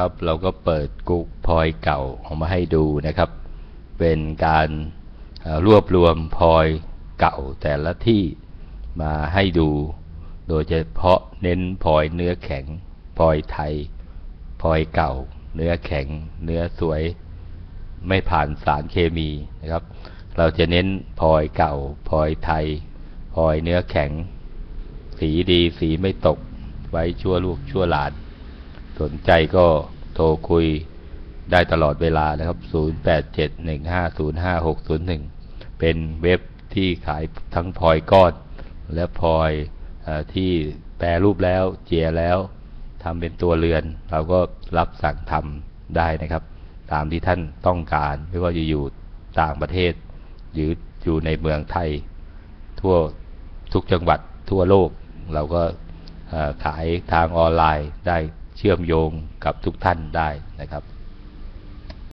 ครับ เราก็เปิดกุ๊กพลอยเก่าออกมาให้ดูนะครับ เป็นการรวบรวมพลอยเก่าแต่ละที่มาให้ดู โดยเฉพาะเน้นพลอยเนื้อแข็งพลอยไทยพลอยเก่า เนื้อแข็ง เนื้อสวย ไม่ผ่านสารเคมีนะครับ เราจะเน้นพลอยเก่าพลอยไทยพลอยเนื้อแข็ง สีดีสีไม่ตกไว้ชั่วลูกชั่วหลาน สนใจก็โทรคุยได้ตลอดเวลานะครับ 0871505601 เป็นเว็บที่ขายทั้งพลอยก้อน และพลอยอที่แปรรูปแล้วเจียแล้วทำเป็นตัวเรือน เราก็รับสั่งทำได้นะครับ ตามที่ท่านต้องการ ไม่ว่าจะอยู่ต่างประเทศ หรืออยู่ในเมืองไทย ทั่วทุกจังหวัดทั่วโลก เราก็ขายทางออนไลน์ได้ เชื่อมโยงกับทุกท่านได้นะครับ